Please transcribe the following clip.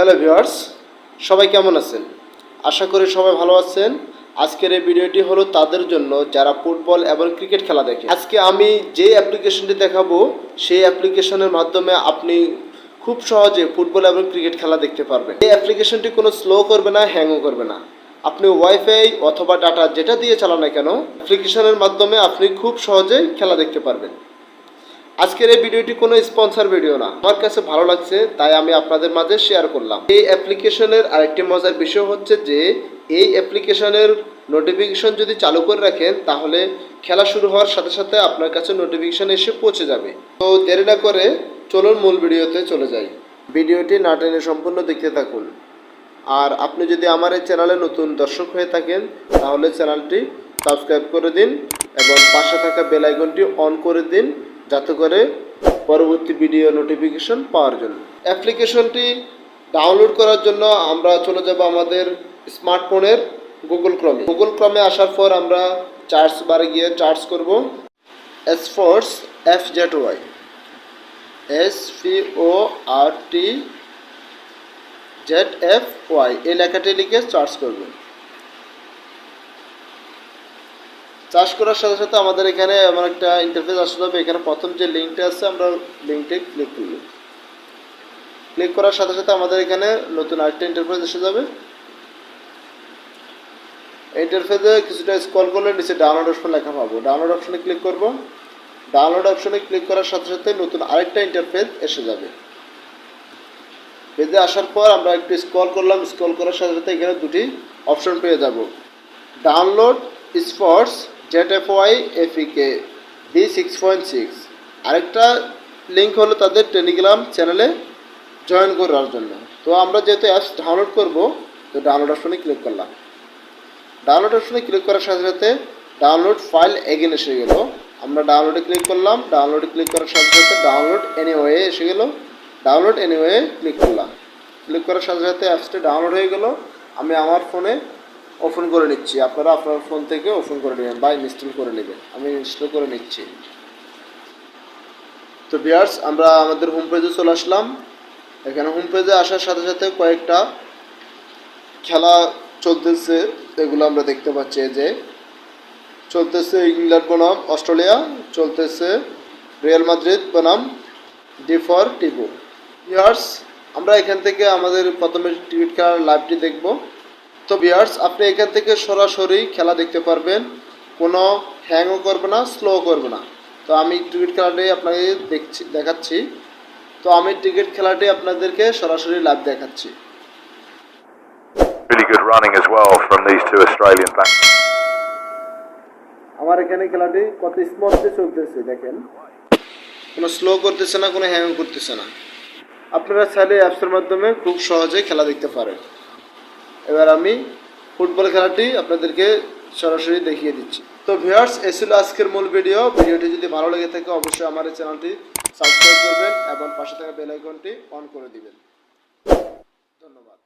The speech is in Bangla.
হ্যালো ভিউয়ার্স, সবাই কেমন আছেন? আশা করি সবাই ভালো আছেন। আজকের এই ভিডিওটি হলো তাদের জন্য যারা ফুটবল এবং ক্রিকেট খেলা দেখে। আজকে আমি যে অ্যাপ্লিকেশনটি দেখাবো, সেই অ্যাপ্লিকেশনের মাধ্যমে আপনি খুব সহজে ফুটবল এবং ক্রিকেট খেলা দেখতে পারবেন। এই অ্যাপ্লিকেশনটি কোনো স্লো করবে না, হ্যাংও করবে না। আপনি ওয়াইফাই অথবা ডাটা যেটা দিয়ে চালান না কেন, অ্যাপ্লিকেশনের মাধ্যমে আপনি খুব সহজে খেলা দেখতে পারবেন। আজকের এই ভিডিওটি কোনো স্পন্সর ভিডিও না। আমার কাছে ভালো লাগছে, তাই আমি আপনাদের মাঝে শেয়ার করলাম। এই অ্যাপ্লিকেশনের আরেকটি মজার বিষয় হচ্ছে যে, এই অ্যাপ্লিকেশনের নোটিফিকেশন যদি চালু করে রাখেন, তাহলে খেলা শুরু হওয়ার সাথে সাথে আপনার কাছে নোটিফিকেশন এসে পৌঁছে যাবে। তো দেরি না করে চলুন মূল ভিডিওতে চলে যাই। ভিডিওটি না টেনে সম্পূর্ণ দেখতে থাকুন। আর আপনি যদি আমার এই চ্যানেলে নতুন দর্শক হয়ে থাকেন, তাহলে চ্যানেলটি সাবস্ক্রাইব করে দিন এবং পাশে থাকা বেল আইকনটি অন করে দিন। যাতে করে পরবর্তী ভিডিও নোটিফিকেশন পাওয়ার জন্য। অ্যাপ্লিকেশনটি ডাউনলোড করার জন্য আমরা চলে যাব আমাদের স্মার্টফোনের গুগল ক্রমে গুগল ক্রমে আসার পর আমরা চার্জ বারে গিয়ে চার্জ করব। S force F Z Y S P O R T Z F Y এই লেখাটি লিখে চার্জ করবেন চার্জ করার সাথে সাথে আমাদের এখানে এমন একটা ইন্টারফেস আসতে হবে। এখানে প্রথম যে লিঙ্কটা আছে, আমরা লিঙ্কটি ক্লিক করব। ক্লিক করার সাথে সাথে আমাদের এখানে নতুন আরেকটা ইন্টারফেস এসে যাবে। ইন্টারফেসে কিছুটা স্ক্রল করলে নিচে ডাউনলোড অপশন লেখা পাবো। ডাউনলোড অপশনে ক্লিক করব। ডাউনলোড অপশনে ক্লিক করার সাথে সাথে নতুন আরেকটা ইন্টারফেস এসে যাবে। পেজে আসার পর আমরা একটু স্ক্রল করলাম। স্ক্রল করার সাথে সাথে এখানে দুটি অপশন পেয়ে যাব। Download sports Z F Y এফিকে B six point six আরেকটা লিঙ্ক হলো তাদের টেলিগ্রাম চ্যানেলে জয়েন করার জন্য। তো আমরা যেহেতু অ্যাপস ডাউনলোড করব, তো ডাউনলোড অপশনে ক্লিক করলাম। ডাউনলোড অপশনে ক্লিক করার সাথে সাথে ডাউনলোড ফাইল এগেন এসে গেল। আমরা ডাউনলোডে ক্লিক করলাম ডাউনলোডে ক্লিক করার সাথে সাথে ডাউনলোড এনিওয়ে এসে গেল। ডাউনলোড এনিওয়ে ক্লিক করলাম। ক্লিক করার সাথে সাথে অ্যাপসটি ডাউনলোড হয়ে গেল। আমি আমার ফোনে ওপেন করে নিচ্ছি। আপনারা আপনার ফোন থেকে ওপেন করে নেবেন বা ইনস্টল করে নেবেন। আমি ইনস্টল করে নিচ্ছি। তো বিয়ার্স আমরা আমাদের হোম পেজে চলে আসলাম। এখানে হোম পেজে আসার সাথে সাথে কয়েকটা খেলা চলতেছে। এগুলো আমরা দেখতে পাচ্ছি যে। চলতেছে ইংল্যান্ড বনাম, অস্ট্রেলিয়া। চলতেছে রিয়াল মাদ্রিদ বনাম, ডি ফর টিবো। বিয়ার্স আমরা এখান থেকে আমাদের প্রথমে টিকিট খেলার লাইভটি দেখব। তো বিয়ার্স আপনি এখান থেকে সরাসরি খেলা দেখতে পারবেন। কোনো হ্যাংও করবে না স্লো করবে না। তো আমি টিকিট খেলাটি আপনাকে দেখছি দেখাচ্ছি। তো আমি টিকিট খেলাটি আপনাদেরকে সরাসরি লাভ দেখাচ্ছি. আমার এখানে খেলাটি কত স্মুথলি চলতেছে দেখেন। কোনো স্লো করতেছে না কোনো হ্যাং করতেছে না। আপনারা চাইলে অ্যাপসের মাধ্যমে খুব সহজে খেলা দেখতে পারেন। এবার আমি ফুটবল খেলাটি আপনাদেরকে সরাসরি দেখিয়ে দিচ্ছি। তো ভিউয়ার্স এ ছিল আজকের মূল ভিডিও। ভিডিওটি যদি ভালো লেগে থাকে, অবশ্যই আমার এই চ্যানেলটি সাবস্ক্রাইব করবেন এবং পাশে থাকা বেল আইকনটি অন করে দিবেন। ধন্যবাদ।